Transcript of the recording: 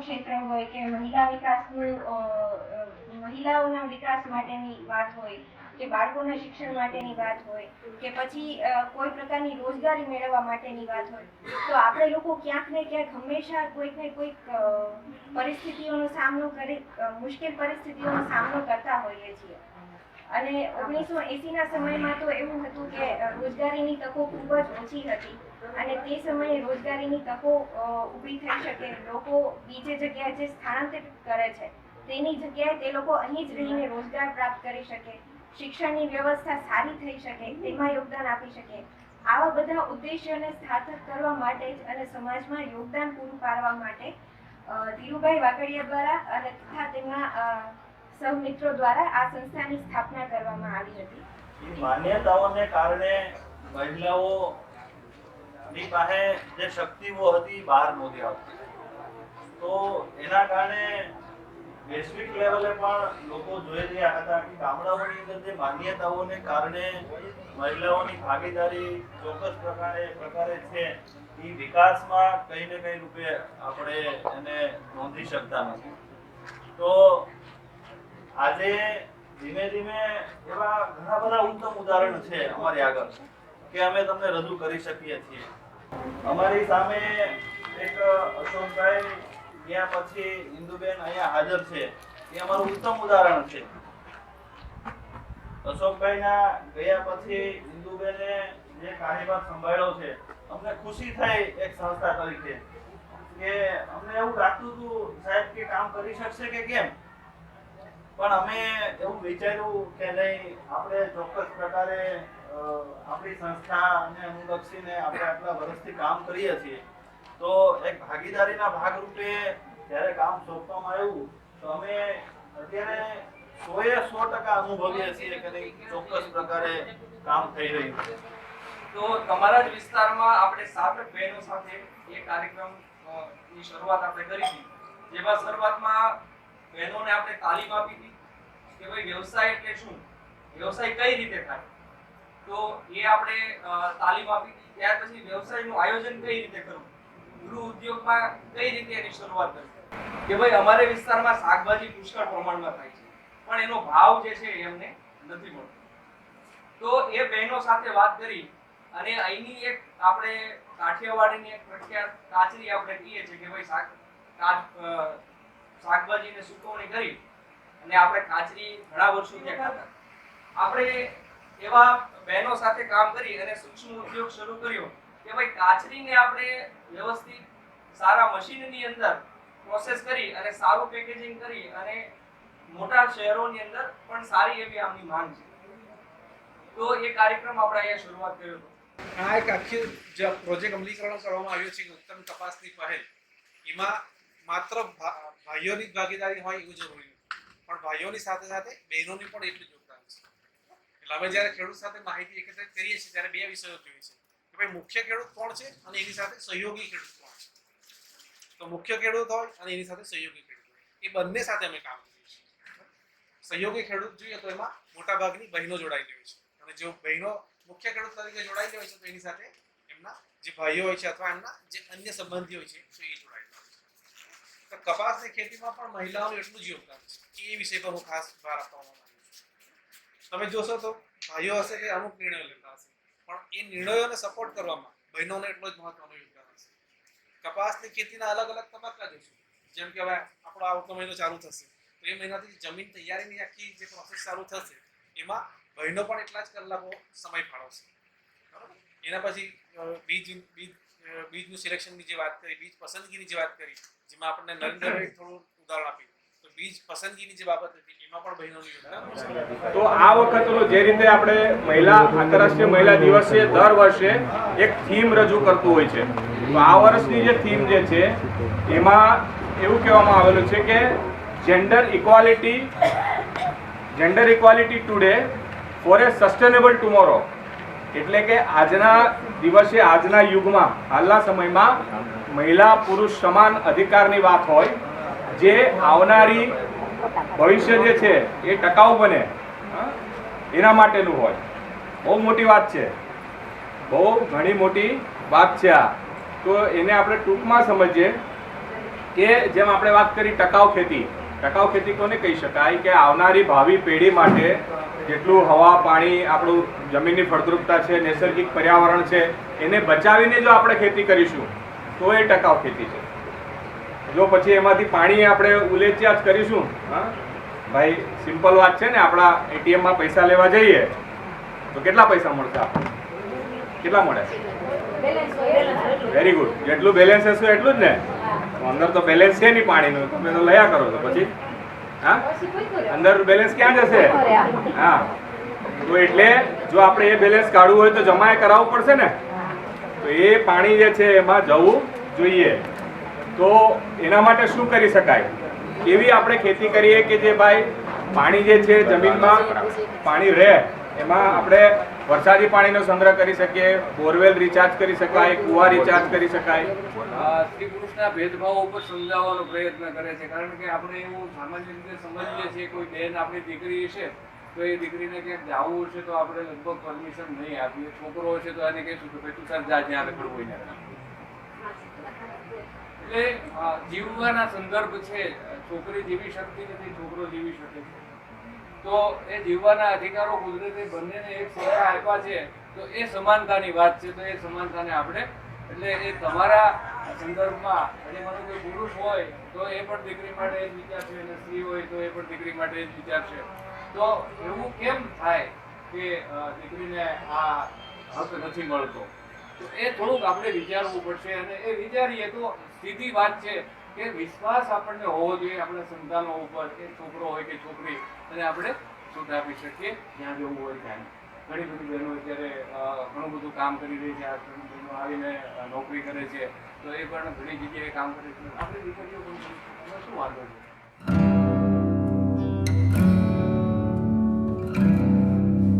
ક્ષેત્ર હોય કે મહિલા વિકાસનું મહિલાઓના વિકાસ માટેની વાત હોય, કે બાળકોના શિક્ષણ માટેની વાત હોય, કે પછી કોઈ પ્રકારની રોજગારી મેળવવા માટેની વાત હોય, તો આપણે લોકો ક્યાંક ને ક્યાંક હંમેશા કોઈક ને કોઈક પરિસ્થિતિઓનો સામનો કરી મુશ્કેલ પરિસ્થિતિઓનો સામનો કરતા હોઈએ છીએ. અને ઓગણીસો એંસીના સમયમાં તો એવું હતું કે રોજગારીની તકો ખૂબ જ ઓછી હતી. અને તે સમયે રોજગારીની તકો ઊભી થઈ શકે. લોકો બીજે જગ્યાએ જે સ્થળાંતરિત કરે છે, તેની જગ્યાએ તે લોકો અહીં જ રહીને રોજગાર પ્રાપ્ત કરી શકે. શિક્ષણની વ્યવસ્થા સારી થઈ શકે, તેમાં યોગદાન આપી શકે. આવા બધા ઉદ્દેશ્યોને સાર્થક કરવા માટે જ અને સમાજમાં યોગદાન પૂરું પાડવા માટે ધીરુભાઈ વાકડિયા દ્વારા અને તથા તેમના અ, સહમિત્રો દ્વારા આ સંસ્થાની સ્થાપના કરવામાં આવી હતી. માન્યતાઓને કારણે મહિલાઓ ની પાસે જે શક્તિઓ હતી બહાર નહોતી આવતી. તો એના કારણે વૈશ્વિક લેવલે પણ લોકો જોઈ રહ્યા હતા કે ગામડાઓની અંદર જે માન્યતાઓને કારણે મહિલાઓની ભાગીદારી ચોક્કસ પ્રકારે પ્રકારે છે એ વિકાસમાં કઈ ને કઈ રૂપે આપણે એને નોંધી શકતા નથી. તો આજે ધીમે ધીમે એવા ઘણા બધા ઉત્તમ ઉદાહરણ છે અમારી આગળ કે અમે તમને રજૂ કરી શકીએ છીએ. અમારી સામે એક અશોકભાઈ ત્યાં પછી ઇન્દુબેન અહીંયા હાજર છે. એ અમારું ઉત્તમ ઉદાહરણ છે. અશોકભાઈના ગયા પછી ઇન્દુબેને જે કાર્યભાર સંભાળ્યો છે, અમને ખુશી થઈ એક સંસ્થા તરીકે. કે અમને એવું લાગતું હતું, સાહેબ, કે કામ કરી શકશે કે કેમ? પણ અમે એવું વિચાર્યું કે નહીં, આપણે ચોક્કસ પ્રકારે આપણી સંસ્થાને અનુલક્ષીને આપણે આટલા વર્ષથી કામ કરીએ છીએ. તો એક ભાગીદારીના ભાગરૂપે જ્યારે કામ સોંપવામાં આવ્યું, તો અમે અત્યારે સોએ સો ટકા અનુભવીએ છીએ કે ચોક્કસ પ્રકારે કામ થઈ રહ્યું છે. તો તમારા જ વિસ્તારમાં આપણે સાત બહેનો સાથે એ કાર્યક્રમની શરૂઆત આપણે કરી હતી જેમાં શરૂઆતમાં બહેનોને આપણે તાલીમ આપી હતી કે ભાઈ વ્યવસાય એટલે શું? વ્યવસાય કઈ રીતે થાય? તો એ આપણે તાલીમ આપી હતી. ત્યાર પછી વ્યવસાયનું આયોજન કઈ રીતે કરવું? ગૃહ ઉદ્યોગમાં કઈ રીતે એની શરૂઆત કરવી? કે ભાઈ અમારે વિસ્તારમાં શાકભાજી પુષ્કળ પ્રમાણમાં થાય છે, પણ એનો ભાવ જે છે એ અમને નથી મળતો. તો એ બહેનો સાથે વાત કરી અને અહીંની એક આપણે કાઠિયાવાડીની એક પ્રખ્યાત કાચરી આપણે કહીએ છીએ કે ભાઈ શાક શાકભાજીને સુકવણી કરી અને આપણે કાચરી ઘણા વર્ષો આપણે એવા બહેનો સાથે કામ કરી અને સૂક્ષ્મ ઉદ્યોગ શરૂ કર્યો કે ભાઈ કાચરીને આપણે વ્યવસ્થિત સારા મશીનની અંદર પ્રોસેસ કરી અને સારું પેકેજિંગ કરી અને મોટા શહેરોની અંદર પણ સારી એવી આમની માંગ છે. તો એ કાર્યક્રમ આપણે અહીંયા શરૂઆત કર્યો હતો. આ એક આખી પ્રોજેક્ટ અમલીકરણ કરવામાં આવ્યો છે ઉત્તમ તપાસની પહેલ. એમાં માત્ર ભાઈઓની જ ભાગીદારી હોય એવું જરૂરી નથી પણ ભાઈઓની સાથે સાથે બહેનોની પણ એટલું જ યોગદાન છે. એટલે અમે જ્યારે ખેડૂત સાથે માહિતી એકત્રિત કરીએ છીએ, ત્યારે બે વિષયો જોઈએ છે. કે ભાઈ મુખ્ય ખેડૂત કોણ છે અને એની સાથે સહયોગી ખેડૂત કોણ છે? તો મુખ્ય ખેડૂત હોય અને એની સાથે સહયોગી ખેડૂત એ બંને સાથે અમે કામ કરીએ છીએ. સહયોગી ખેડૂત જોઈએ તો એમાં મોટાભાગની બહેનો જોડાયેલી હોય છે. અને જો બહેનો મુખ્ય ખેડૂત તરીકે જોડાયેલી હોય છે, તો એની સાથે એમના જે ભાઈઓ હોય છે અથવા એમના જે અન્ય સંબંધી હોય છે એ જોડાયેલા હોય તો કપાસની ખેતીમાં પણ મહિલાઓનું એટલું જ યોગદાન છે એ વિષય પર હું ખાસ ભાર આપવા માંગુ છું. તમે જોશો તો ભાઈઓ હશે કે અમુક નિર્ણયો લેતા હશે, પણ એ નિર્ણયોને સપોર્ટ કરવામાં બહેનોને એટલો જ મહત્વનો યોગદાન હશે કપાસની ખેતીના અલગ અલગ તબક્કા જોશું. જેમ કે હવે આપણો આવતો મહિનો ચાલુ થશે, તો એ મહિનાથી જમીન તૈયારીની આખી જે પ્રોસેસ ચાલુ થશે, એમાં બહેનો પણ એટલા જ કલાકો સમય ફાળવશે. બરાબર? એના પછી બીજ બીજ બીજનું સિલેક્શનની જે વાત કરી બીજ પસંદગીની જે વાત કરી જેમાં આપણને નરેન્દ્રભાઈ થોડું ઉદાહરણ આપ્યું. તો બીજ પસંદગીની જે બાબત હતી એમાં પણ બહેનોનું યોગદાન તો આ વખતનો જે રીતે આપણે મહિલા આંતરરાષ્ટ્રીય મહિલા દિવસે દર વર્ષે એક થીમ રજૂ કરતું હોય છે. તો આ વર્ષની જે થીમ જે છે એમાં એવું કહેવામાં આવેલું છે કે gender equality gender equality today for a sustainable tomorrow એટલે કે આજના દિવસે, આજના યુગમાં, હાલના સમયમાં મહિલા પુરુષ સમાન અધિકારની વાત હોય, જે આવનારી ભવિષ્ય જે છે, એ ટકાઉ બને. એના માટેનું હોય. બહુ મોટી વાત છે. બહુ ઘણી મોટી વાત છે આ. તો એને આપણે ટૂંકમાં સમજીએ કે જેમ આપણે વાત કરી ટકાઉ ખેતી ટકાઉ ખેતી કોને કહી શકાય કે આવનારી ભાવિ પેઢી માટે જેટલું હવા પાણી આપણું જમીનની ફળદ્રુપતા છે નૈસર્ગિક પર્યાવરણ છે એને બચાવીને જો આપણે ખેતી કરીશું તો એ ટકાઉ ખેતી છે. જો પછી એમાંથી પાણી આપણે ઉલેચ્યા જ કરીશું હા? ભાઈ સિમ્પલ વાત છે ને આપણા એટીએમમાં માં પૈસા લેવા જઈએ તો કેટલા પૈસા મળશે આપણે કેટલા મળે? વેરી ગુડ જેટલું બેલેન્સ હશે એટલું જ ને? અંદર તો બેલેન્સ છે નહીં પાણીનું. તમે તો લયા કરો છો પછી. હા? અંદર બેલેન્સ ક્યાં જશે? હા. તો એટલે જો આપણે એ બેલેન્સ કાઢવું હોય તો જમાએ કરાવવું પડશે ને? તો એ પાણી જે છે એમાં જવું જોઈએ. તો એના માટે શું કરી શકાય? એવી આપણે ખેતી કરીએ કે જે ભાઈ પાણી જે છે જમીનમાં પાણી રહે, એમાં આપણે વરસાદી પાણીનો સંગ્રહ કરી શકીએ, બોરવેલ રિચાર્જ કરી શકાય, કુવા રિચાર્જ કરી શકાય. સ્ત્રી પુરુષના ભેદભાવ ઉપર સમજાવવાનો પ્રયત્ન કરે છે. કારણ કે આપણે એવું સામાન્ય રીતે સમજીએ છીએ, કોઈ બેન આપણી દીકરી છે તો એ દીકરીને ક્યાંક જવું છે તો આપણે લગભગ પરમિશન નહીં આપીએ. છોકરો છે તો એને કહીશું કે ભાઈ તું સર જા જ્યાં રખડવું હોય એટલે જીવવાના સંદર્ભ છે. છોકરી જીવી શકતી નથી, છોકરો જીવી શકે છે. તો એ જીવવાના અધિકારો કુદરતે બંનેને એક સરખા આપ્યા છે, તો એ સમાનતાની વાત છે, તો એ સમાનતાને આપણે, એટલે એ તમારા સંદર્ભમાં એટલે માનો કોઈ પુરુષ હોય, તો એ પણ દીકરી માટે એ જ વિચાર છે અને સ્ત્રી હોય, તો એ પણ દીકરી માટે એ જ વિચાર છે તો એવું કેમ થાય કે દીકરીને આ હક નથી મળતો? તો એ થોડુંક આપણે વિચારવું પડશે, અને એ વિચારીએ તો સીધી વાત છે કે વિશ્વાસ આપણને હોવો જોઈએ, આપણા સંતાનો ઉપર, કે છોકરો હોય કે છોકરી, અને આપણે છૂટ આપી શકીએ. જ્યાં જવું હોય ત્યાં. ઘણી બધી બહેનો અત્યારે ઘણું બધું કામ કરી રહી છે. ઘણી બહેનો આવીને નોકરી કરે છે. તો એ પણ ઘણી જગ્યાએ કામ કરે છે. આપણે દીકરીઓ શું વાંધો છે?